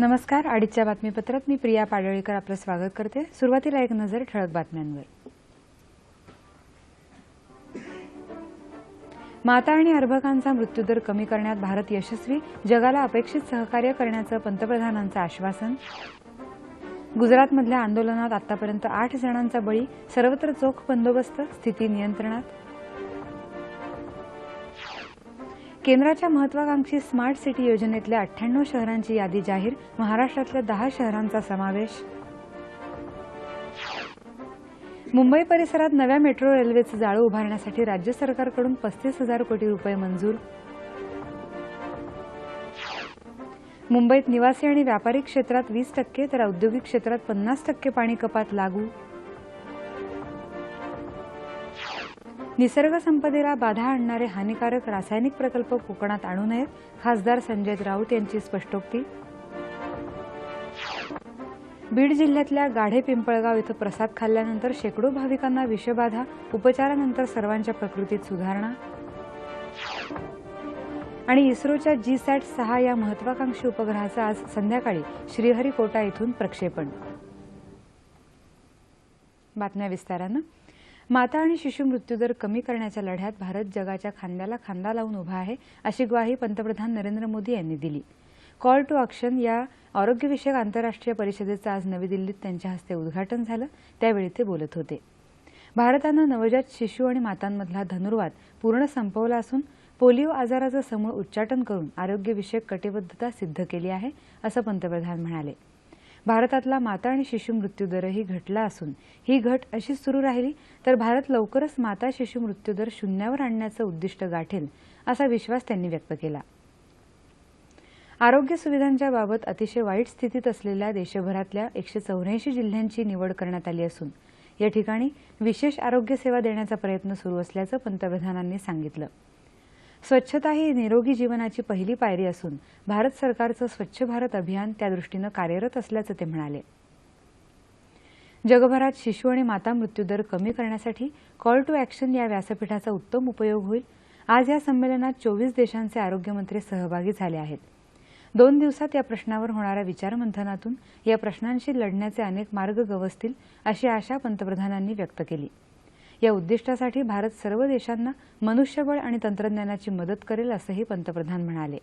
नमस्कार अडीचच्या बातमीपत्रात मी प्रिया पाडळीकर आपलं स्वागत करते. सुरुवातीला एक नजर ठळक बातम्यांवर. माता आणि अर्भकांचा मृत्यूदर कमी करण्यात भारत यशस्वी जगाला अपेक्षित सहकार्य करण्याचं पंतप्रधानांचं आश्वासन. गुजरातमधल्या आंदोलनात आतापर्यंत आठ जणांचा बळी सर्वत्र चोख बंदोबस्त स्थिती नियंत्रणात. केंद्राच्या महत्वाकांक्षी स्मार्ट सिटी योजनेतल्या अठ्ठ्याण्णव शहरांची यादी जाहीर महाराष्ट्रातल्या दहा शहरांचा समावेश. मुंबई परिसरात नव्या मेट्रो रेल्वेचं जाळं उभारण्यासाठी राज्य सरकारकडून पस्तीस हजार कोटी रुपये मंजूर. मुंबईत निवासी आणि व्यापारी क्षेत्रात वीस टक्के तर औद्योगिक क्षेत्रात पन्नास टक्के पाणी कपात लागू. निसर्ग संपदेला बाधा आणणारे हानिकारक रासायनिक प्रकल्प कोकणात आणू नयेत खासदार संजय राऊत यांची स्पष्टोक्ती. बीड जिल्ह्यातल्या गाढे पिंपळगाव इथं प्रसाद खाल्ल्यानंतर शेकडो भाविकांना विषबाधा उपचारानंतर सर्वांच्या प्रकृतीत सुधारणा. आणि इस्रोच्या जी सॅट सहा या महत्वाकांक्षी उपग्रहाचं आज संध्याकाळी श्रीहरिकोटा इथून प्रक्षेपण. बातम्या विस्तारानं. माता आणि शिशु मृत्यूदर कमी करण्याच्या लढ्यात भारत जगाच्या खांद्याला खांदा लावून उभा आहे अशी ग्वाही पंतप्रधान नरेंद्र मोदी यांनी दिली. कॉल टू ऑक्शन या आरोग्यविषयक आंतरराष्ट्रीय परिषदेचं आज नवी दिल्लीत त्यांच्या हस्ते उद्घाटन झालं. त्यावेळी ते बोलत होते. भारतानं नवजात शिशू आणि मातांमधला धनुर्वाद पूर्ण संपवला असून पोलिओ आजाराचं समूळ उच्चाटन करून आरोग्यविषयक कटिबद्धता सिद्ध केली आहे असं पंतप्रधान म्हणाले. भारतातला माता आणि शिशु मृत्यूदरही घटला असून ही घट अशीच सुरू राहिली तर भारत लवकरच माता शिशु मृत्यूदर शून्यावर आणण्याचं उद्दिष्ट गाठेल असा विश्वास त्यांनी व्यक्त केला. आरोग्य सुविधांच्या बाबत अतिशय वाईट स्थितीत असलेल्या देशभरातल्या एकशे चौऱ्याऐंशी जिल्ह्यांची निवड करण्यात आली असून या ठिकाणी विशेष आरोग्य सेवा देण्याचा प्रयत्न सुरू असल्याचं पंतप्रधानांनी सांगितलं. स्वच्छता ही निरोगी जीवनाची पहिली पायरी असून भारत सरकारचं स्वच्छ भारत अभियान त्या दृष्टीनं कार्यरत असल्याचं ते म्हणाले. जगभरात शिशु आणि माता मृत्यूदर कमी करण्यासाठी कॉल टू ॲक्शन या व्यासपीठाचा उत्तम उपयोग होईल. आज या संमेलनात चोवीस देशांचे आरोग्यमंत्री सहभागी झाले आहेत. दोन दिवसात या प्रश्नावर होणाऱ्या विचारमंथनातून या प्रश्नांशी लढण्याचे अनेक मार्ग गवसतील अशी आशा पंतप्रधानांनी व्यक्त केली. या उद्दिष्टासाठी भारत सर्व देशांना मनुष्यबळ आणि तंत्रज्ञानाची मदत करेल असंही पंतप्रधान म्हणाले.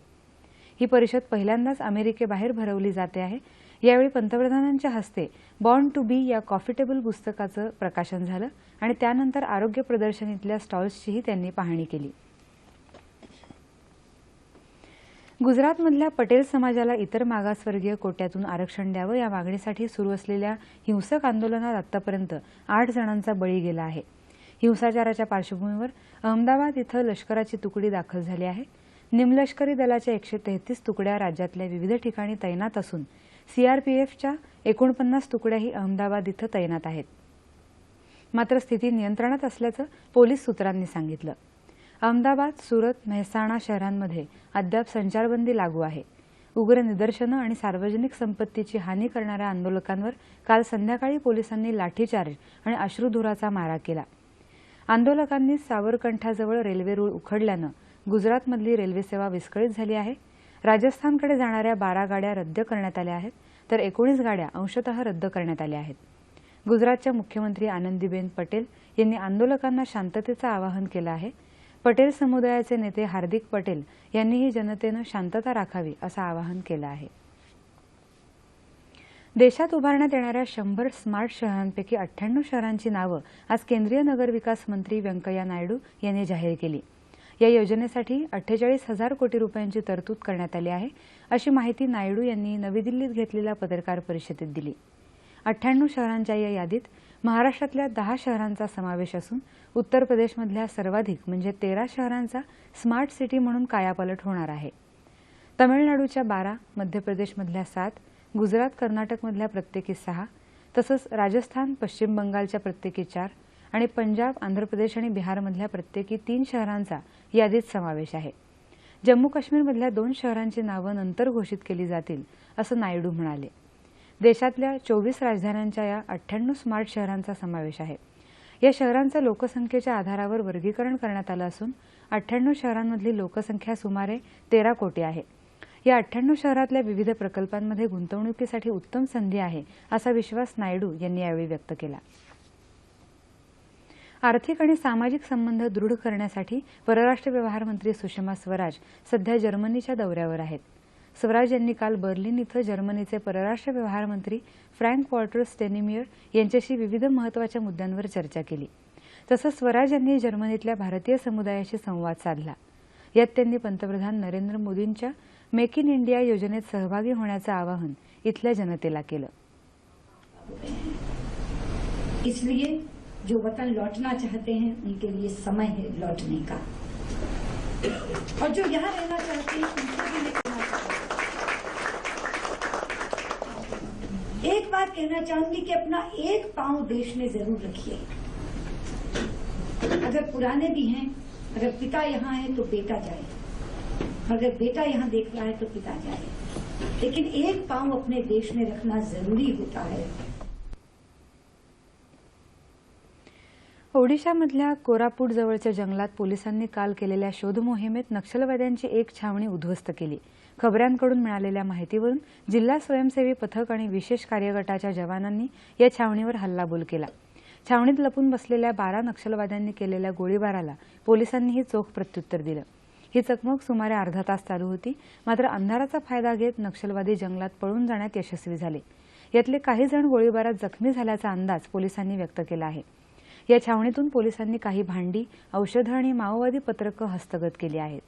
ही परिषद पहिल्यांदाच अमेरिकेबाहेर भरवली जाते आहे. यावेळी पंतप्रधानांच्या हस्ते बॉर्न टू बी या कॉफिटेबल पुस्तकाचं प्रकाशन झालं आणि त्यानंतर आरोग्य प्रदर्शनीतल्या स्टॉल्सचीही त्यांनी पाहणी केली. गुजरातमधल्या पटेल समाजाला इतर मागासवर्गीय कोट्यातून आरक्षण द्यावं या मागणीसाठी सुरू असलेल्या हिंसक आंदोलनात आतापर्यंत आठ जणांचा बळी गेला आहे. हिंसाचाराच्या पार्श्वभूमीवर अहमदाबाद इथं लष्कराची तुकडी दाखल झाली आहे. निमलष्करी दलाच्या एकशे तेहतीस तुकड्या राज्यातल्या विविध ठिकाणी तैनात असून सीआरपीएफच्या एकोणपन्नास तुकड्याही अहमदाबाद इथं तैनात आहेत. मात्र स्थिती नियंत्रणात असल्याचं पोलीस सूत्रांनी सांगितलं. अहमदाबाद सुरत मेहसाणा शहरांमध्ये अद्याप संचारबंदी लागू आहे. उग्र निदर्शनं आणि सार्वजनिक संपत्तीची हानी करणाऱ्या आंदोलकांवर काल संध्याकाळी पोलिसांनी लाठीचार्ज आणि अश्रुधुराचा मारा केला. आंदोलकांनी सावरकंठाजवळ रेल्वे रुळ उखडल्यानं गुजरातमधली रेल्वे सेवा विस्कळीत झाली आहे. राजस्थानकडे जाणाऱ्या बारा गाड्या रद्द करण्यात आल्या आहेत. तर एकोणीस गाड्या अंशतः रद्द करण्यात आल्या आहेत. गुजरातच्या मुख्यमंत्री आनंदीबेन पटेल यांनी आंदोलकांना शांततेचं आवाहन केलं आहे. पटेल समुदायाचे नेते हार्दिक पटेल यांनीही जनतेनं शांतता राखावी असं आवाहन केलं आहे. देशात उभारण्यात येणाऱ्या शंभर स्मार्ट शहरांपैकी अठ्ठ्याण्णव शहरांची नावं आज केंद्रीय नगरविकास मंत्री व्यंकय्या नायडू यांनी जाहीर केली. या योजनेसाठी अठ्ठेचाळीस हजार कोटी रुपयांची तरतूद करण्यात आली आहे अशी माहिती नायडू यांनी नवी दिल्लीत घेतलेल्या पत्रकार परिषदेत दिली. अठ्ठ्याण्णव शहरांच्या या यादीत महाराष्ट्रातल्या दहा शहरांचा समावेश असून उत्तर प्रदेशमधल्या सर्वाधिक म्हणजे तेरा शहरांचा स्मार्ट सिटी म्हणून कायापालट होणार आहे. तमिळनाडूच्या बारा मध्य प्रदेशमधल्या सात गुजरात कर्नाटकमधल्या प्रत्येकी सहा तसंच राजस्थान पश्चिम बंगालच्या प्रत्येकी चार आणि पंजाब आंध्र प्रदेश आणि बिहारमधल्या प्रत्येकी तीन शहरांचा यादीत समावेश आहे. जम्मू काश्मीरमधल्या दोन शहरांची नावं नंतर घोषित केली जातील असं नायडू म्हणाले. देशातल्या चोवीस राजधान्यांच्या या अठ्ठ्याण्णव स्मार्ट शहरांचा समावेश आहे. या शहरांचं लोकसंख्येच्या आधारावर वर्गीकरण करण्यात आलं असून अठ्ठ्याण्णव शहरांमधली लोकसंख्या सुमारे तेरा कोटी आहे. या अठ्ठ्याण्णव शहरातल्या विविध प्रकल्पांमध्ये गुंतवणुकीसाठी उत्तम संधी आहे असा विश्वास नायडू यांनी यावेळी व्यक्त केला. आर्थिक आणि सामाजिक संबंध दृढ करण्यासाठी परराष्ट्र व्यवहार मंत्री सुषमा स्वराज सध्या जर्मनीच्या दौऱ्यावर आहेत. स्वराज यांनी काल बर्लिन इथं जर्मनीचे परराष्ट्र व्यवहार मंत्री फ्रँक वॉल्टर स्टेनिमियर यांच्याशी विविध महत्त्वाच्या मुद्द्यांवर चर्चा केली. तसंच स्वराज यांनी जर्मनीतल्या भारतीय समुदायाशी संवाद साधला. यात त्यांनी पंतप्रधान नरेंद्र मोदींच्या मेक इन इंडिया योजनेत सहभागी होण्याचं आवाहन जनतेला केलं. इसलिए जो वतन लौटना चाहते हैं, उनके लिए समय है लौटने का। और जो यहाँ रहना चाहते हैं, उनके लिए। एक बात कहना चाहूँगी कि अपना एक पाँव देश में ज़रूर रखिए। अगर पुराने भी हैं, अगर पिता यहाँ है तो बेटा जाए। अगर बेटा यहाँ देख रहा है तो पिता जाए लेकिन एक पांव अपने देश में रखना जरूरी होता है। ओडिशामधल्या कोरापूट जवळच्या जंगलात पोलिसांनी काल केलेल्या शोध मोहिमेत नक्षलवाद्यांची एक छावणी उद्ध्वस्त केली. खबऱ्यांकडून मिळालेल्या माहितीवरून जिल्हा स्वयंसेवी पथक आणि विशेष कार्यगटाच्या जवानांनी या छावणीवर हल्लाबोल केला. छावणीत लपून बसलेल्या बारा नक्षलवाद्यांनी केलेल्या गोळीबाराला पोलिसांनीही चोख प्रत्युत्तर दिलं. ही चकमक सुमारे अर्धा तास चालू होती. मात्र अंधाराचा फायदा घेत नक्षलवादी जंगलात पळून जाण्यात यशस्वी झाले. यातले काही जण गोळीबारात जखमी झाल्याचा अंदाज पोलिसांनी व्यक्त केला आहे. या छावणीतून पोलिसांनी काही भांडी औषधं आणि माओवादी पत्रकं हस्तगत केली आहेत.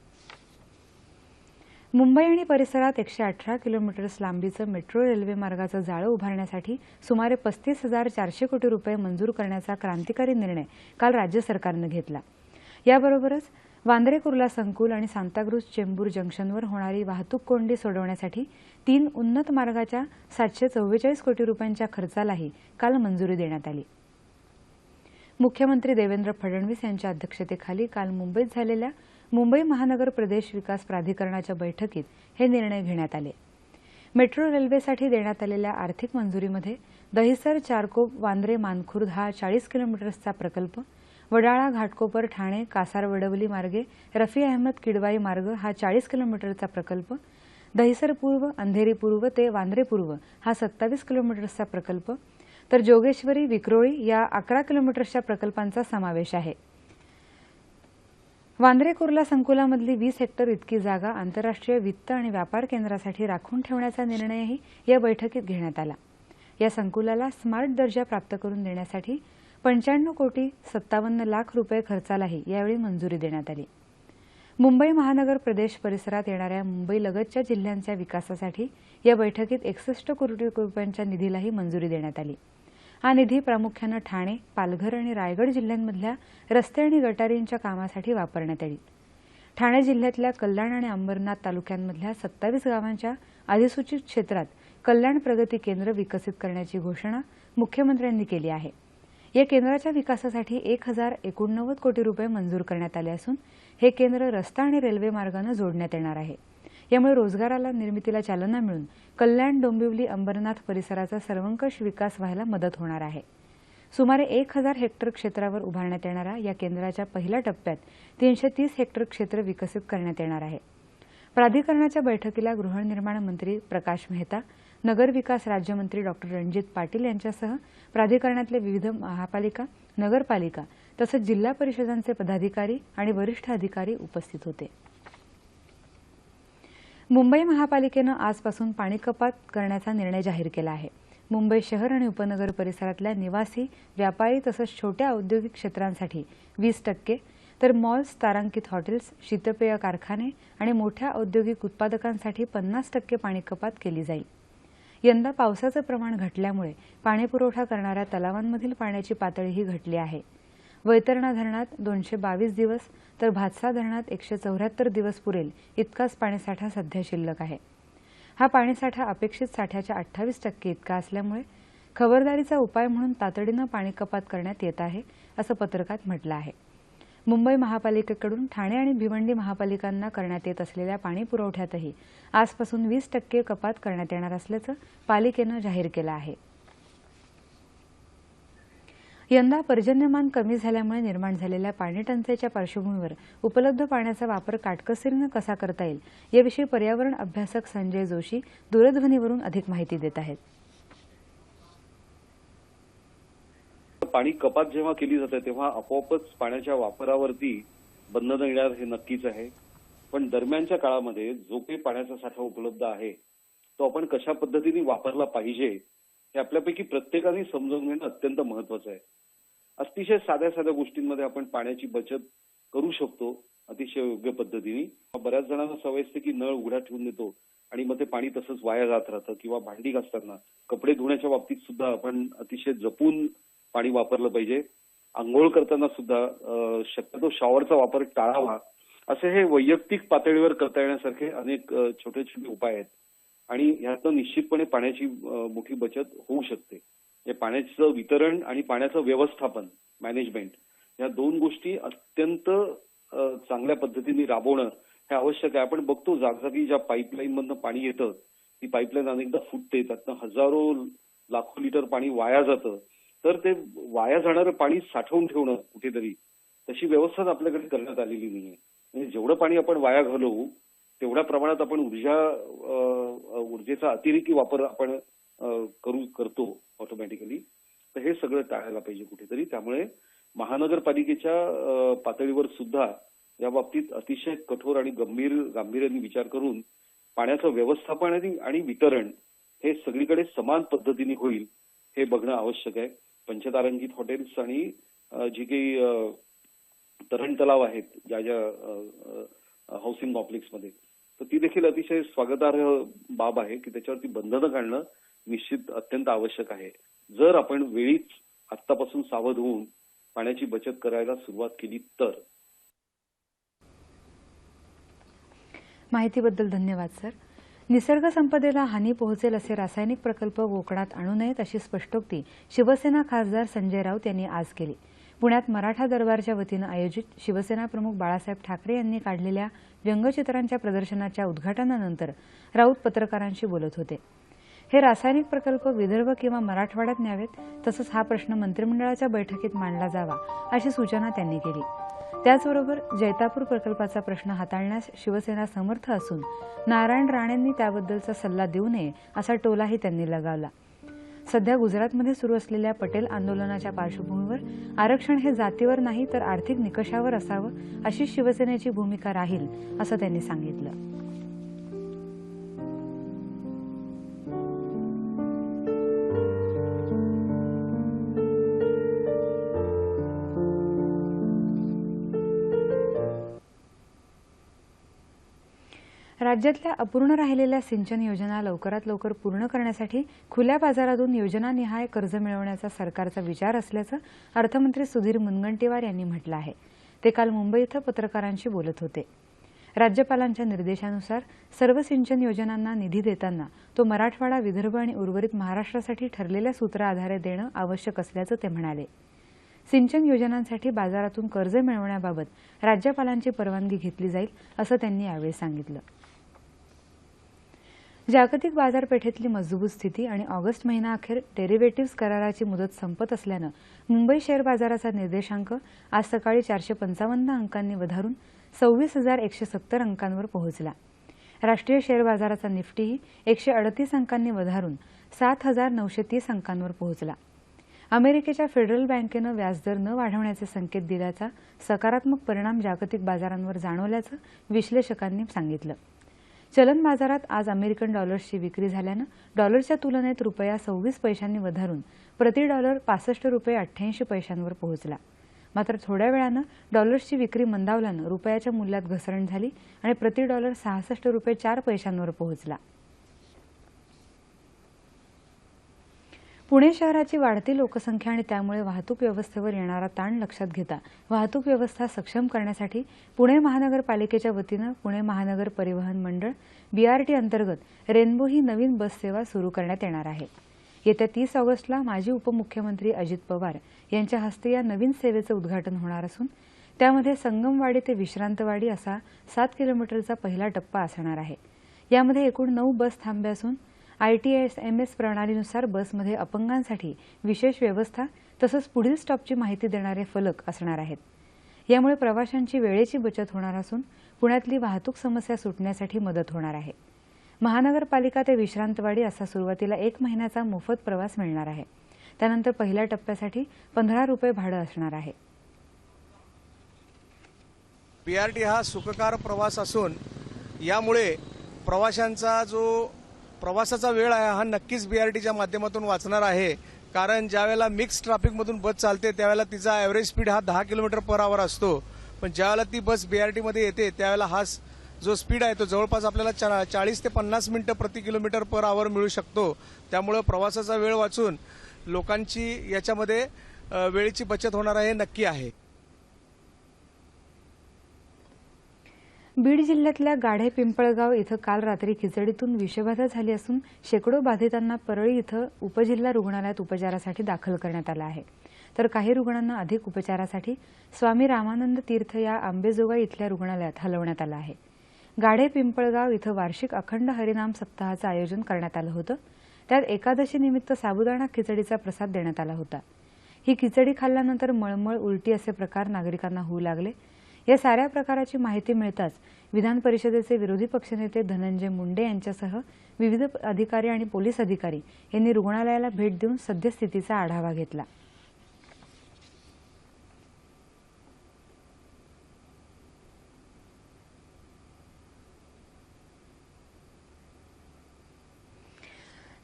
मुंबई आणि परिसरात एकशे अठरा किलोमीटर्स लांबीचं मेट्रो रेल्वे मार्गाचं जाळं उभारण्यासाठी सुमारे पस्तीस हजार चारशे कोटी रुपये मंजूर करण्याचा क्रांतिकारी निर्णय काल राज्य सरकारनं घेतला. याबरोबरच वांद्रे कुर्ला संकुल आणि सांताक्रूज चेंबूर जंक्शनवर होणारी वाहतूक कोंडी सोडवण्यासाठी तीन उन्नत मार्गाच्या सातशे चव्वेचाळीस कोटी रुपयांच्या खर्चालाही काल मंजुरी देण्यात आली. मुख्यमंत्री देवेंद्र फडणवीस यांच्या अध्यक्षतेखाली काल मुंबईत झालेल्या मुंबई महानगर प्रदेश विकास प्राधिकरणाच्या बैठकीत हे निर्णय घेण्यात आले. मेट्रो रेल्वेसाठी देण्यात आलेल्या आर्थिक मंजुरीमध्ये दहिसर चारकोप वांद्रे मानखुर्द हा चाळीस किलोमीटर्सचा प्रकल्प वडाळा घाटकोपर ठाणे कासार वडवली मार्गे रफी अहमद किडवाई मार्ग हा चाळीस किलोमीटरचा प्रकल्प. दहिसर पूर्व अंधेरी पूर्व ते वांद्रे पूर्व हा सत्तावीस किलोमीटर्सचा प्रकल्प. तर जोगेश्वरी विक्रोळी या अकरा किलोमीटर्सच्या प्रकल्पांचा समावेश आहे. वांद्रे कुर्ला संकुलामधली वीस हेक्टर इतकी जागा आंतरराष्ट्रीय वित्त आणि व्यापार केंद्रासाठी राखून ठेवण्याचा निर्णयही या बैठकीत घेण्यात आला. या संकुलाला स्मार्ट दर्जा प्राप्त करून देण्यासाठी पंच्याण्णव कोटी सत्तावन्न लाख रुपये खर्चालाही यावेळी मंजुरी देण्यात आली. मुंबई महानगर प्रदेश परिसरात येणाऱ्या मुंबई लगतच्या जिल्ह्यांच्या विकासासाठी या बैठकीत एकसष्ट कोटी रुपयांच्या निधीलाही मंजुरी देण्यात आली. हा निधी प्रामुख्यानं ठाणे पालघर आणि रायगड जिल्ह्यांमधल्या रस्ते आणि गटारींच्या कामासाठी वापरण्यात येईल. ठाणे जिल्ह्यातल्या कल्याण आणि अंबरनाथ तालुक्यांमधल्या सत्तावीस गावांच्या अधिसूचित क्षेत्रात कल्याण प्रगती केंद्र विकसित करण्याची घोषणा मुख्यमंत्र्यांनी केली आहे. या केंद्राच्या विकासासाठी एक हजार एकोणनव्वद कोटी रुपये मंजूर करण्यात आले असून हे केंद्र रस्ता आणि रेल्वे मार्गानं जोडण्यात येणार आहे. यामुळे रोजगाराला निर्मितीला चालना मिळून कल्याण डोंबिवली अंबरनाथ परिसराचा सर्वंकष विकास व्हायला मदत होणार आहे. सुमारे एक हजार हेक्टर क्षेत्रावर उभारण्यात येणाऱ्या या केंद्राच्या पहिल्या टप्प्यात तीनशे तीस हेक्टर क्षेत्र विकसित करण्यात येणार आहे. प्राधिकरणाच्या बैठकीला गृहनिर्माण मंत्री प्रकाश मेहता नगरविकास राज्यमंत्री डॉक्टर रणजित पाटील यांच्यासह प्राधिकरणातले विविध महापालिका नगरपालिका तसंच जिल्हा परिषदांचे पदाधिकारी आणि वरिष्ठ अधिकारी उपस्थित होते. मुंबई महापालिकेनं आजपासून पाणी कपात करण्याचा निर्णय जाहीर केला आहे. मुंबई शहर आणि उपनगर परिसरातल्या निवासी व्यापारी तसंच छोट्या औद्योगिक क्षेत्रांसाठी वीस टक्के तर मॉल्स तारांकित हॉटेल्स शीतपेय कारखाने आणि मोठ्या औद्योगिक उत्पादकांसाठी पन्नास टक्के पाणी कपात केली जाईल. यंदा पावसाचं प्रमाण घटल्यामुळे पाणीपुरवठा करणाऱ्या तलावांमधील पाण्याची पातळीही घटली आहे. वैतरणा धरणात दोनशे बावीस दिवस तर भातसा धरणात एकशे चौऱ्याहत्तर दिवस पुरेल इतकाच पाणीसाठा सध्या शिल्लक आहे. हा पाणीसाठा अपेक्षित साठ्याच्या अठ्ठावीस टक्के इतका असल्यामुळे खबरदारीचा उपाय म्हणून तातडीनं पाणी कपात करण्यात येत आहे असं पत्रकात म्हटलं आहे. मुंबई महापालिकेकडून ठाणे आणि भिवंडी महापालिकांना करण्यात येत असलेल्या पाणी पुरवठ्यातही आजपासून वीस टक्के कपात करण्यात येणार असल्याचं पालिकेनं जाहीर केलं आहे. यंदा पर्जन्यमान कमी झाल्यामुळे निर्माण झालेल्या पाणी टंचाईच्या पार्श्वभूमीवर उपलब्ध पाण्याचा वापर काटकसरीनं कसा करता येईल याविषयी पर्यावरण अभ्यासक संजय जोशी दूरध्वनीवरून अधिक माहिती देत आहेत. पाणी कपात जेव्हा केली जाते तेव्हा आपोआपच पाण्याच्या वापरावरती बंधनं येणार हे नक्कीच आहे. पण दरम्यानच्या काळामध्ये जो काही पाण्याचा साठा उपलब्ध आहे तो आपण कशा पद्धतीने वापरला पाहिजे हे आपल्यापैकी प्रत्येकाने समजून घेणं अत्यंत महत्वाचं आहे. अतिशय साध्या साध्या गोष्टींमध्ये आपण पाण्याची बचत करू शकतो अतिशय योग्य पद्धतीने. बऱ्याच जणांना सवय असते की नळ उघडा ठेवून देतो आणि मग ते पाणी तसंच वाया जात राहतं किंवा भांडी घासताना कपडे धुण्याच्या बाबतीत सुद्धा आपण अतिशय जपून पाणी वापरलं पाहिजे. आंघोळ करताना सुद्धा शक्यतो शॉवरचा वापर टाळावा. असे हे वैयक्तिक पातळीवर करता येण्यासारखे अनेक छोटे छोटे उपाय आहेत. आणि ह्यातनं निश्चितपणे पाण्याची मोठी बचत होऊ शकते. पाण्याचं वितरण आणि पाण्याचं व्यवस्थापन मॅनेजमेंट या दोन गोष्टी अत्यंत चांगल्या पद्धतीने राबवणं हे आवश्यक आहे. आपण बघतो जागजागी ज्या पाईपलाईन मधनं पाणी येतं ती पाईपलाईन अनेकदा फुटते. त्यातनं हजारो लाखो लिटर पाणी वाया जातं. तर ते वाया जाणारं पाणी साठवून ठेवणं कुठेतरी तशी व्यवस्थाच आपल्याकडे करण्यात आलेली नाहीये. म्हणजे जेवढं पाणी आपण वाया घालवू तेवढ्या प्रमाणात आपण ऊर्जा ऊर्जेचा अतिरेकी वापर आपण करू करतो ऑटोमॅटिकली तर हे सगळं टाळायला पाहिजे कुठेतरी. त्यामुळे महानगरपालिकेच्या पातळीवर सुद्धा या बाबतीत अतिशय कठोर आणि गंभीर गांभीर्याने विचार करून पाण्याचं व्यवस्थापन आणि वितरण हे सगळीकडे समान पद्धतीने होईल हे बघणं आवश्यक आहे. पंचतारांकित हॉटेल्स आणि जी काही तरण तलाव आहेत ज्या ज्या हाऊसिंग कॉम्प्लेक्समध्ये तर ती देखील अतिशय स्वागतार्ह बाब आहे की त्याच्यावरती बंधनं घालणं निश्चित अत्यंत आवश्यक आहे. जर आपण वेळीच आतापासून सावध होऊन पाण्याची बचत करायला सुरुवात केली तर. माहितीबद्दल धन्यवाद सर. निसर्ग संपदेला हानी पोहोचेल असे रासायनिक प्रकल्प कोकणात आणू नयेत अशी स्पष्टोक्ती शिवसेना खासदार संजय राऊत यांनी आज केली. पुण्यात मराठा दरबारच्या वतीनं आयोजित शिवसेना प्रमुख बाळासाहेब ठाकरे यांनी काढलेल्या व्यंगचित्रांच्या प्रदर्शनाच्या उद्घाटनानंतर राऊत पत्रकारांशी बोलत होते. हे रासायनिक प्रकल्प विदर्भ किंवा मराठवाड्यात न्यावेत तसंच हा प्रश्न मंत्रिमंडळाच्या बैठकीत मांडला जावा अशी सूचना त्यांनी केली. त्याचबरोबर जैतापूर प्रकल्पाचा प्रश्न हाताळण्यास शिवसेना समर्थ असून नारायण राणेंनी त्याबद्दलचा सल्ला देऊ नये असा टोलाही त्यांनी लगावला. सध्या गुजरातमध्ये सुरू असलेल्या पटेल आंदोलनाच्या पार्श्वभूमीवर आरक्षण हे जातीवर नाही तर आर्थिक निकषावर असावं अशी शिवसेनेची भूमिका राहील असं त्यांनी सांगितलं. राज्यातल्या अपूर्ण राहिलेल्या सिंचन योजना लवकरात लवकर पूर्ण करण्यासाठी खुल्या बाजारातून योजनानिहाय कर्ज मिळवण्याचा सरकारचा विचार असल्याचं अर्थमंत्री सुधीर मुनगंटीवार यांनी म्हटलं आहे. ते काल मुंबई इथं पत्रकारांशी बोलत होते. राज्यपालांच्या निर्देशानुसार सर्व सिंचन योजनांना निधी देताना तो मराठवाडा विदर्भ आणि उर्वरित महाराष्ट्रासाठी ठरलेल्या सूत्राआधारे देणं आवश्यक असल्याचं ते म्हणाले. सिंचन योजनांसाठी बाजारातून कर्ज मिळवण्याबाबत राज्यपालांची परवानगी घेतली जाईल असं त्यांनी यावेळी सांगितलं. जागतिक बाजारपेठेतली मजबूत स्थिती आणि ऑगस्ट महिना अखेर डेरिव्हेटिव्ह कराराची मुदत संपत असल्यानं मुंबई शेअर बाजाराचा निर्देशांक आज सकाळी चारशे पंचावन्न अंकांनी वधारून सव्वीस हजार एकशे सत्तर अंकांवर पोहोचला. राष्ट्रीय शेअर बाजाराचा निफ्टीही एकशे अडतीस अंकांनी वधारून सात हजार नऊशे तीस अंकांवर पोहोचला. अमेरिकेच्या फेडरल बँकेनं व्याजदर न वाढवण्याचे संकेत दिल्याचा सकारात्मक परिणाम जागतिक बाजारांवर जाणवल्याचं विश्लेषकांनी सांगितलं. चलन बाजारात आज अमेरिकन डॉलर्सची विक्री झाल्यानं डॉलरच्या तुलनेत रुपया सव्वीस पैशांनी वधारून प्रति डॉलर पासष्ट रुपये अठ्ठ्याऐंशी पैशांवर पोहोचला. मात्र थोड्या वेळानं डॉलर्सची विक्री मंदावल्यानं रुपयाच्या मूल्यात घसरण झाली आणि प्रति डॉलर सहासष्ट रुपये चार पैशांवर पोहोचला. पुणे शहराची वाढती लोकसंख्या आणि त्यामुळे वाहतूक व्यवस्थेवर येणारा ताण लक्षात घेता वाहतूक व्यवस्था सक्षम करण्यासाठी पुणे महानगरपालिकेच्या वतीनं पुणे महानगर परिवहन मंडळ बीआरटी अंतर्गत रेनबो ही नवीन बस सेवा सुरू करण्यात येणार आहे. येत्या तीस ऑगस्टला माजी उपमुख्यमंत्री अजित पवार यांच्या हस्ते या नवीन सेवेचं उद्घाटन होणार असून त्यामध्ये संगमवाडी ते विश्रांतवाडी असा सात किलोमीटरचा पहिला टप्पा असणार आहे. यामध्ये एकूण नऊ बस थांबे असून I T S M S प्रणालीनुसार बसमध्ये अपंगांसाठी विशेष व्यवस्था तसंच पुढील स्टॉपची माहिती देणारे फलक असणार आहेत. यामुळे प्रवाशांची वेळेची बचत होणार असून पुण्यातली वाहतूक समस्या सुटण्यासाठी मदत होणार आहे. महानगरपालिका ते विश्रांतवाडी असा सुरुवातीला एक महिन्याचा मोफत प्रवास मिळणार आहे. त्यानंतर पहिल्या टप्प्यासाठी पंधरा रुपये भाडं असणार आहे. बी आर टी हा सुखकार प्रवास असून यामुळे प्रवाशांचा जो प्रवासाचा वेळ आहे हा नक्कीच बी आर टीच्या माध्यमातून वाचणार आहे. कारण ज्यावेळेला मिक्स ट्रॅफिकमधून बस चालते त्यावेळेला तिचा ॲव्हरेज स्पीड हा दहा किलोमीटर पर आवर असतो. पण ज्यावेळेला ती बस बी आर टीमध्ये येते त्यावेळेला हा जो स्पीड आहे तो जवळपास आपल्याला चा- चाळीस ते पन्नास मिनिटं प्रति किलोमीटर पर आवर मिळू शकतो. त्यामुळं प्रवासाचा वेळ वाचून लोकांची याच्यामध्ये वेळेची बचत होणार आहे हे नक्की आहे. बीड जिल्ह्यातल्या गाढे पिंपळगाव इथं काल रात्री खिचडीतून विषबाधा झाली असून शेकडो बाधितांना परळी इथं उपजिल्हा रुग्णालयात उपचारासाठी दाखल करण्यात आलं आहे. तर काही रुग्णांना अधिक उपचारासाठी स्वामी रामानंद तीर्थ या आंबेजोगाई इथल्या रुग्णालयात हलवण्यात आलं आहे. गाढे पिंपळगाव इथं वार्षिक अखंड हरिनाम सप्ताहाचं आयोजन करण्यात आलं होतं. त्यात एकादशीनिमित्त साबुदाणा खिचडीचा प्रसाद देण्यात आला होता. ही खिचडी खाल्ल्यानंतर मळमळ उलटी असे प्रकार नागरिकांना होऊ लागले. या साऱ्या प्रकाराची माहिती मिळताच विधान परिषदेचे विरोधी पक्षनेते धनंजय मुंडे यांच्यासह विविध अधिकारी आणि पोलीस अधिकारी यांनी रुग्णालयाला भेट देऊन सद्यस्थितीचा आढावा घेतला.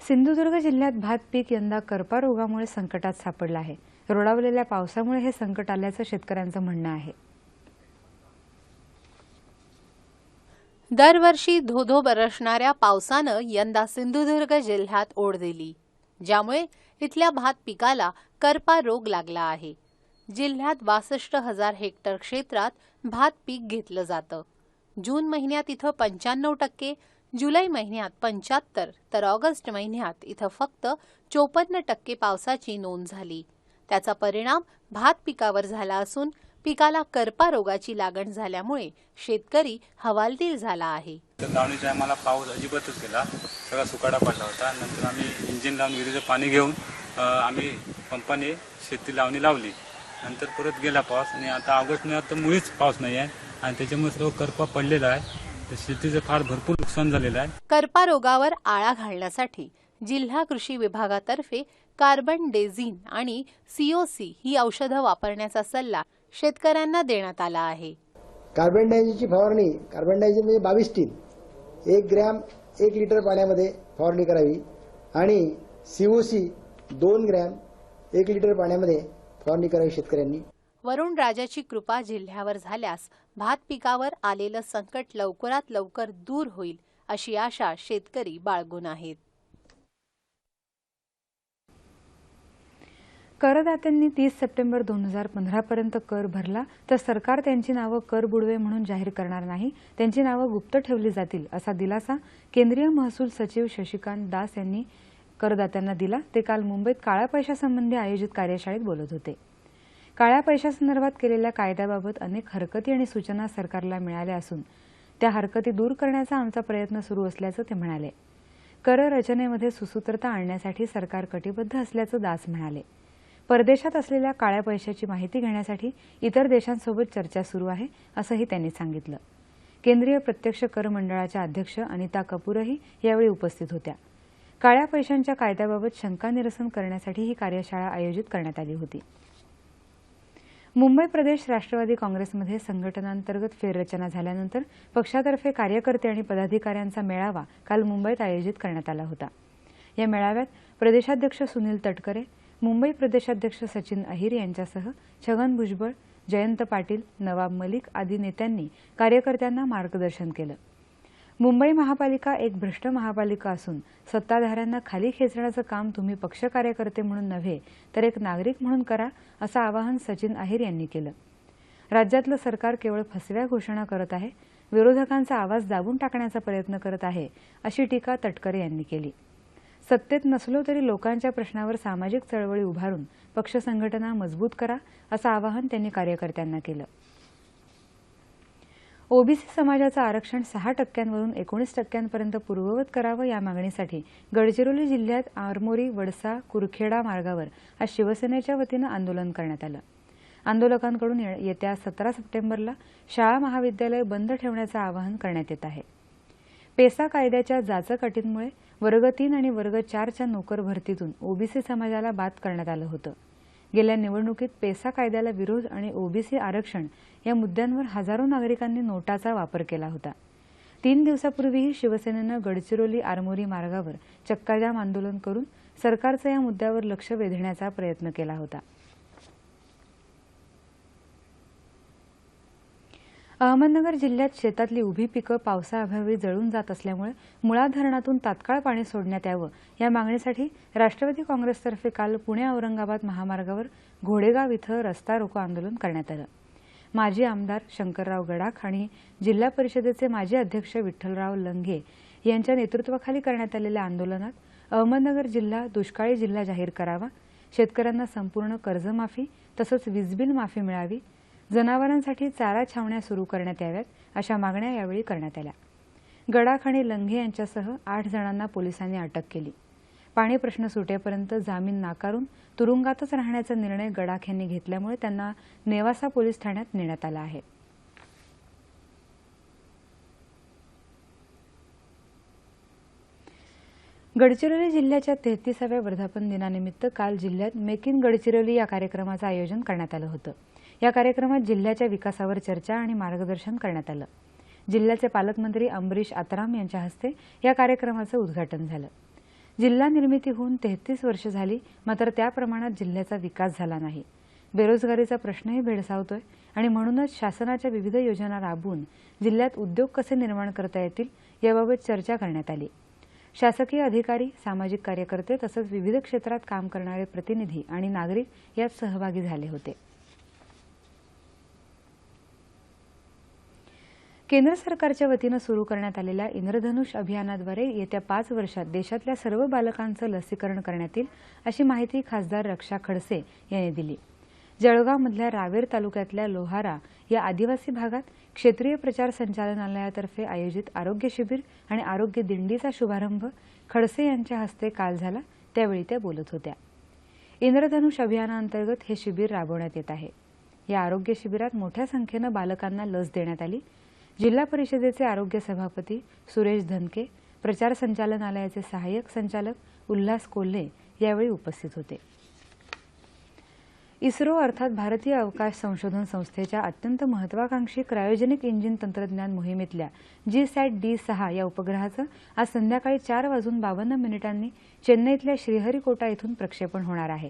सिंधुदुर्ग जिल्ह्यात भात पीक यंदा करपा रोगामुळे संकटात सापडलं आहे. रोडावलेल्या पावसामुळे हे संकट आल्याचं शेतकऱ्यांचं म्हणणं आहे. दरवर्षी धोधो बरसणाऱ्या पावसानं यंदा सिंधुदुर्ग जिल्ह्यात ओढ दिली ज्यामुळे इथल्या भात पिकाला करपा रोग लागला आहे. जिल्ह्यात बासष्ट हजार हेक्टर क्षेत्रात भात पीक घेतलं जातं. जून महिन्यात इथं पंच्याण्णव टक्के जुलै महिन्यात पंच्याहत्तर तर ऑगस्ट महिन्यात इथं फक्त चोपन्न टक्के पावसाची नोंद झाली. त्याचा परिणाम भात पिकावर झाला असून पिकाला करपा रोगाची लागण झाल्यामुळे शेतकरी हवालदिल झाला आहे. लावणीच्या आम्हाला पाऊस अजिबातच गेला. सगळा सुकाडा पडला होता. नंतर आम्ही इंजिन लावून विहिरीचं पाणी घेऊन आम्ही पंपाने शेती लावणी लावली. नंतर परत गेला पाऊस आणि आता ऑगस्ट महिन्यात तर मुळीच पाऊस नाही आहे आणि त्याच्यामुळे सर्व करपा पडलेला आहे. तर शेतीचं फार भरपूर नुकसान झालेलं आहे. करपा रोगावर आळा घालण्यासाठी जिल्हा कृषी विभागातर्फे कार्बन डेझिन आणि सीओसी ही औषधं वापरण्याचा सल्ला शेतकऱ्यांना देण्यात आला आहे. कार्बन डायझिनची फवारणी कार्बन डायझिन म्हणजे बावीस टीन एक ग्रॅम एक लिटर पाण्यामध्ये फवारणी करावी आणि सीओसी दोन ग्रॅम एक लिटर पाण्यामध्ये फवारणी करावी शेतकऱ्यांनी. वरुण राजाची कृपा जिल्ह्यावर झाल्यास भात पिकावर आलेलं संकट लवकरात लवकर दूर होईल अशी आशा शेतकरी बाळगून आहेत. करदात्यांनी तीस सप्टेंबर दोन हजार पंधरापर्यंत कर भरला तर सरकार त्यांची नावं कर बुडवे म्हणून जाहीर करणार नाही. त्यांची नावं गुप्त ठेवली जातील असा दिलासा केंद्रीय महसूल सचिव शशिकांत दास यांनी करदात्यांना दिला. ते काल मुंबईत काळ्या पैशासंबंधी आयोजित कार्यशाळेत बोलत होते. काळ्या पैशासंदर्भात केलेल्या कायद्याबाबत अनेक हरकती आणि सूचना सरकारला मिळाल्या असून त्या हरकती दूर करण्याचा आमचा प्रयत्न सुरू असल्याचं ते म्हणाले. कर रचनेमध्ये सुसूत्रता आणण्यासाठी सरकार कटिबद्ध असल्याचं दास म्हणाले. परदेशात असलेल्या काळ्या पैशाची माहिती घेण्यासाठी इतर देशांसोबत चर्चा सुरू आहे असंही त्यांनी सांगितलं. केंद्रीय प्रत्यक्ष कर मंडळाच्या अध्यक्ष अनिता कपूरही यावेळी उपस्थित होत्या. काळ्या पैशांच्या कायद्याबाबत शंका निरसन करण्यासाठी ही कार्यशाळा आयोजित करण्यात आली होती. मुंबई प्रदेश राष्ट्रवादी काँग्रेसमध्ये संघटनांतर्गत फेररचना झाल्यानंतर पक्षातर्फे कार्यकर्ते आणि पदाधिकाऱ्यांचा मेळावा काल मुंबईत आयोजित करण्यात आला होता. या मेळाव्यात प्रदेशाध्यक्ष सुनील तटकरे मुंबई प्रदेशाध्यक्ष सचिन अहिर यांच्यासह छगन भुजबळ जयंत पाटील नवाब मलिक आदी नेत्यांनी कार्यकर्त्यांना मार्गदर्शन केलं. मुंबई महापालिका एक भ्रष्ट महापालिका असून सत्ताधाऱ्यांना खाली खेचण्याचं काम तुम्ही पक्ष कार्यकर्ते म्हणून नव्हे तर एक नागरिक म्हणून करा असं आवाहन सचिन अहिर यांनी केलं. राज्यातलं सरकार केवळ फसव्या घोषणा करत आहे विरोधकांचा आवाज दाबून टाकण्याचा प्रयत्न करत आहे अशी टीका तटकरे यांनी केली. सत्तेत नसलो तरी लोकांच्या प्रश्नावर सामाजिक चळवळी उभारून पक्ष संघटना मजबूत करा असं आवाहन त्यांनी कार्यकर्त्यांना केलं. ओबीसी समाजाचं आरक्षण सहा टक्क्यांवरून एकोणीस टक्क्यांपर्यंत पूर्ववत करावं या मागणीसाठी गडचिरोली जिल्ह्यात आरमोरी वडसा कुरखेडा मार्गावर आज शिवसेनेच्या वतीनं आंदोलन करण्यात आलं. आंदोलकांकडून येत्या सतरा सप्टेंबरला शाळा महाविद्यालय बंद ठेवण्याचं आवाहन करण्यात येत आहे. पेसा कायद्याच्या जाचक अटींमुळे वर्ग तीन आणि वर्ग चारच्या नोकर भरतीतून ओबीसी समाजाला बाद करण्यात आलं होतं. गेल्या निवडणुकीत पेसा कायद्याला विरोध आणि ओबीसी आरक्षण या मुद्द्यांवर हजारो नागरिकांनी नोटाचा वापर केला होता. तीन दिवसापूर्वीही शिवसेनेनं गडचिरोली आरमोरी मार्गावर चक्काजाम आंदोलन करून सरकारचं या मुद्द्यावर लक्ष वेधण्याचा प्रयत्न केला होता. अहमदनगर जिल्ह्यात शेतातली उभी पिकं पावसाअभावी जळून जात असल्यामुळे मुळा धरणातून तात्काळ पाणी सोडण्यात यावं या मागणीसाठी राष्ट्रवादी काँग्रेसतर्फे काल पुणे औरंगाबाद महामार्गावर घोडेगाव इथं रस्ता रोको आंदोलन करण्यात आलं. माजी आमदार शंकरराव गडाख आणि जिल्हा परिषदेचे माजी अध्यक्ष विठ्ठलराव लंघे यांच्या नेतृत्वाखाली करण्यात आलेल्या आंदोलनात अहमदनगर जिल्हा दुष्काळी जिल्हा जाहीर करावा शेतकऱ्यांना संपूर्ण कर्जमाफी तसंच वीजबिल माफी मिळावी जनावरांसाठी चारा छावण्या सुरू करण्यात याव्यात अशा मागण्या यावेळी करण्यात आल्या. गडाख आणि लंघे यांच्यासह आठ जणांना पोलिसांनी अटक केली. पाणी प्रश्न सुटेपर्यंत जामीन नाकारून तुरुंगातच राहण्याचा निर्णय गडाख यांनी घेतल्यामुळे त्यांना नेवासा पोलीस ठाण्यात नेण्यात आला आहे. गडचिरोली जिल्ह्याच्या तेहतीसाव्या वर्धापन दिनानिमित्त काल जिल्ह्यात मेक इन गडचिरोली या कार्यक्रमाचं आयोजन करण्यात आलं होतं. या कार्यक्रमात जिल्ह्याच्या विकासावर चर्चा आणि मार्गदर्शन करण्यात आलं. जिल्ह्याचे पालकमंत्री अंबरीश आताराम यांच्या हस्ते या कार्यक्रमाचं उद्घाटन झालं. जिल्हा निर्मिती होऊन तेहतीस वर्ष झाली मात्र त्या प्रमाणात जिल्ह्याचा विकास झाला नाही. बेरोजगारीचा प्रश्नही भेडसावतोय आणि म्हणूनच शासनाच्या विविध योजना राबवून जिल्ह्यात उद्योग कसे निर्माण करता येतील याबाबत चर्चा करण्यात आली. शासकीय अधिकारी सामाजिक कार्यकर्ते तसंच विविध क्षेत्रात काम करणारे प्रतिनिधी आणि नागरिक यात सहभागी झाले होते. केंद्र सरकारच्या वतीनं सुरू करण्यात आलेल्या इंद्रधनुष अभियानाद्वारे येत्या पाच वर्षात देशातल्या सर्व बालकांचं लसीकरण करण्यात येईल अशी माहिती खासदार रक्षा खडसे यांनी दिली. जळगावमधल्या रावेर तालुक्यातल्या लोहारा या आदिवासी भागात क्षेत्रीय प्रचार संचालनालयातर्फे आयोजित आरोग्य शिबिर आणि आरोग्य दिंडीचा शुभारंभ खडसे यांच्या हस्ते काल झाला त्यावेळी त्या बोलत होत्या. इंद्रधनुष अभियानाअंतर्गत हे शिबिर राबवण्यात येत आहे. या आरोग्य शिबिरात मोठ्या संख्येनं बालकांना लस देण्यात आली जिल्हा परिषदेचे आरोग्य सभापती सुरेश धनके प्रचार संचालनालयाचे सहाय्यक संचालक उल्हास कोल्हे यावेळी उपस्थित होते. इस्रो अर्थात भारतीय अवकाश संशोधन संस्थेच्या अत्यंत महत्वाकांक्षी क्रायोजेनिक इंजिन तंत्रज्ञान मोहिमेतल्या जी सॅट डी सहा या उपग्रहाचं आज संध्याकाळी चार वाजून बावन्न मिनिटांनी चेन्नईतल्या श्रीहरिकोटा इथून प्रक्षेपण होणार आहे.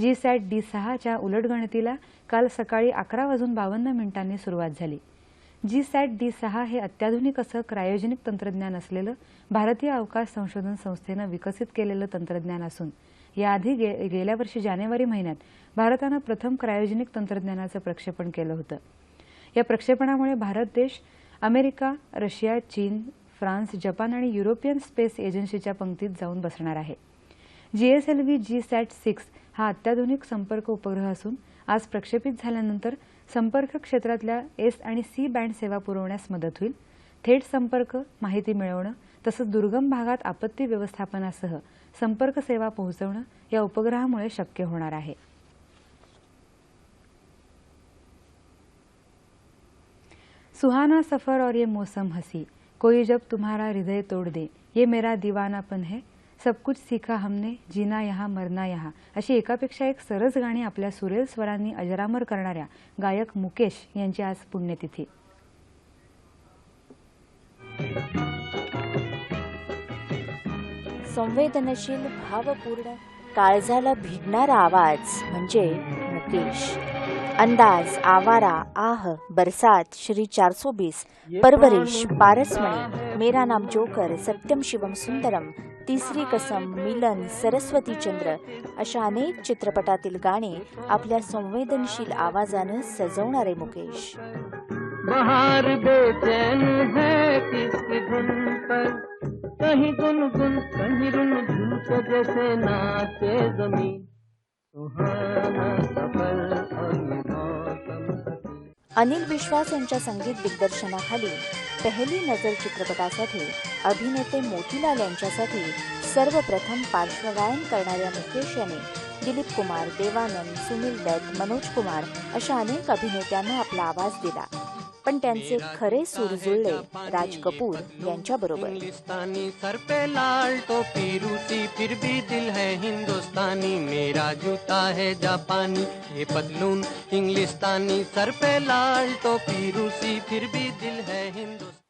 जी सॅट डी सहाच्या उलटगणतीला काल सकाळी अकरा वाजून बावन्न मिनिटांनी सुरुवात झाली. जी सॅट डी सहा हे अत्याधुनिक असं क्रायोजेनिक तंत्रज्ञान असलेलं भारतीय अवकाश संशोधन संस्थेनं विकसित केलेलं तंत्रज्ञान असून याआधी गे गेल्या वर्षी जानेवारी महिन्यात भारतानं प्रथम क्रायोजेनिक तंत्रज्ञानाचं प्रक्षेपण केलं होतं. या प्रक्षेपणामुळे भारत देश अमेरिका रशिया चीन फ्रान्स जपान आणि युरोपियन स्पेस एजन्सीच्या पंक्तीत जाऊन बसणार आहे. जीएसएलव्ही जी सॅट सिक्स हा अत्याधुनिक संपर्क उपग्रह असून आज प्रक्षेपित झाल्यानंतर संपर्क क्षेत्रातल्या एस आणि सी बँड सेवा पुरवण्यास मदत होईल. थेट संपर्क माहिती मिळवणं तसंच दुर्गम भागात आपत्ती व्यवस्थापनासह संपर्क सेवा पोहोचवणं या उपग्रहामुळे शक्य होणार आहे. सुहाना सफर और ये मौसम हसी कोई जब तुम्हारा हृदय तोड़ दे ये मेरा दीवानापन है सब कुछ सीखा हमने जीना यहाँ मरना यहाँ. अशी एकापेक्षा एक सरस गाणी आपल्या सुरेल स्वरांनी अजरामर करणाऱ्या गायक मुकेश यांची आज पुण्यतिथी. संवेदनशील भावपूर्ण काळजाला भिडणारा आवाज म्हणजे मुकेश. अंदाज आवारा आह बरसात श्री चारसो बीस परवरिश पारसमणी मेरा नाम जोकर सत्यम शिवम सुंदरम तिसरी कसम मिलन सरस्वती चंद्र अशा अनेक चित्रपटातील गाणे आपल्या संवेदनशील आवाजानं सजवणारे मुकेश. बहार बेचैन है किसकी धुन पर कहीं गुन गुन कहीं रुन झूठ जैसे नाचे जमीन। सुहाना सफर अनिल विश्वास यांच्या संगीत दिग्दर्शनाखाली पहिली नजर चित्रपटासाठी अभिनेते मोतीलाल यांच्यासाठी सर्वप्रथम पार्श्वगायन करणाऱ्या मुकेश यांनी दिलीप कुमार देवानंद सुनील दत्त मनोज कुमार अशा अनेक अभिनेत्यांना आपला आवाज दिला. पण त्यांचे खरे सूर जुळले राज कपूर यांच्याबरोबर इंग्लिस्तानी सर पे लाल टोपी रूसी फिर भी दिल है हिंदुस्तानी। मेरा जूता है जापानी ये पतलून इंग्लिस्तानी सर पे लाल टोपी रूसी फिर भी दिल है हिंदुस्तानी।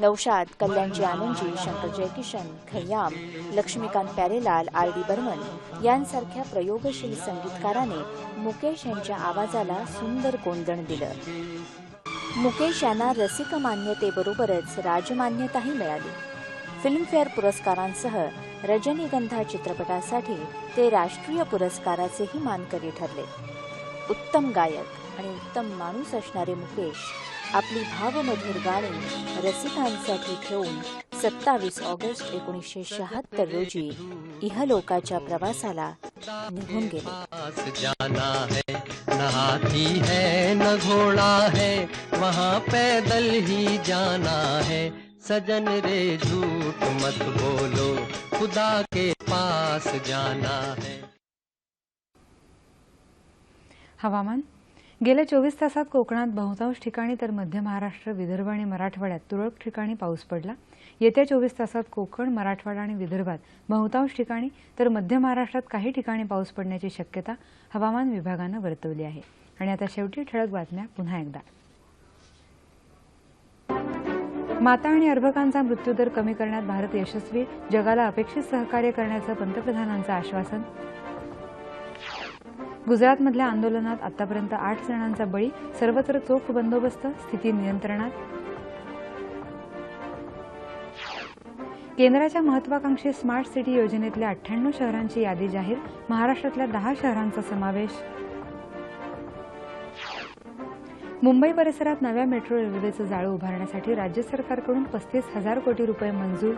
नौशाद कल्याणजी आनंदजी शंकर जयकिशन खय्याम लक्ष्मीकांत प्यारेलाल आर डी बर्मन यांसारख्या प्रयोगशील संगीतकाराने मुकेश यांच्या आवाजाला सुंदर कोंदण दिलं. मुकेश यांना रसिक मान्यतेबरोबरच राजमान्यताही मिळाली. फिल्मफेअर पुरस्कारांसह रजनीगंधा चित्रपटासाठी ते राष्ट्रीय पुरस्काराचेही मानकरी ठरले. उत्तम गायक आणि उत्तम माणूस असणारे मुकेश आपली भावमधुर गाणी रसिकांसाठी ठेवून सत्तावीस ऑगस्ट एकोणीसशे शहात्तर रोजी इहलोकाच्या प्रवासाला निघून गेले. जाना है न हाथी है न घोड़ा है वहाँ पैदल ही जाना है। सजन रे झूठ मत बोलो खुदा के पास जाना है। हवामान? गेल्या चोवीस तासात कोकणात बहुतांश ठिकाणी तर मध्य महाराष्ट्र विदर्भ आणि मराठवाड्यात तुरळक ठिकाणी पाऊस पडला. येत्या चोवीस तासात कोकण मराठवाडा आणि विदर्भात बहुतांश ठिकाणी तर मध्य महाराष्ट्रात काही ठिकाणी पाऊस पडण्याची शक्यता हवामान विभागानं वर्तवली आहे. आणि आता शेवटी ठळक बातम्या पुन्हा एकदा. माता आणि अर्भकांचा मृत्यूदर कमी करण्यात भारत यशस्वी जगाला अपेक्षित सहकार्य करण्याचं पंतप्रधानांचं आश्वासन गुजरातमधल्या आंदोलनात आतापर्यंत आठ जणांचा बळी सर्वत्र चोख बंदोबस्त स्थिती नियंत्रणात. केंद्राच्या महत्वाकांक्षी स्मार्ट सिटी योजनेतल्या अठ्ठ्याण्णव शहरांची यादी जाहीर महाराष्ट्रातल्या दहा शहरांचा समावेश. मुंबई परिसरात नव्या मेट्रो रेल्वेचं जाळं उभारण्यासाठी राज्य सरकारकडून पस्तीस हजार कोटी रुपये मंजूर.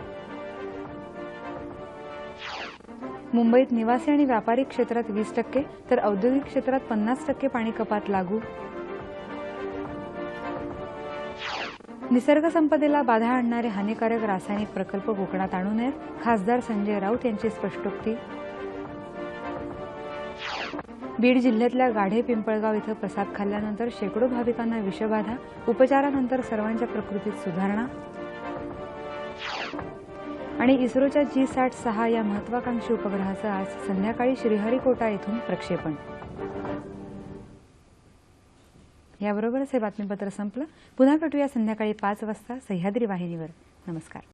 मुंबईत निवासी आणि व्यापारी क्षेत्रात वीस टक्के तर औद्योगिक क्षेत्रात पन्नास टक्के पाणी कपात लागू. निसर्गसंपदेला बाधा आणणारे हानिकारक रासायनिक प्रकल्प कोकणात आणू नयेत खासदार संजय राऊत यांची स्पष्टोक्ती. बीड जिल्ह्यातल्या गाढे पिंपळगाव इथं प्रसाद खाल्ल्यानंतर शेकडो भाविकांना विषबाधा उपचारानंतर सर्वांच्या प्रकृतीत सुधारणा. आणि इस्रोच्या जी सॅट सहा या महत्वाकांक्षी उपग्रहाचं आज संध्याकाळी श्रीहरिकोटा येथून प्रक्षेपण. याबरोबरच हे बातमीपत्र संपलं. पुन्हा भेटूया संध्याकाळी पाच वाजता सह्याद्री वाहिनीवर. नमस्कार.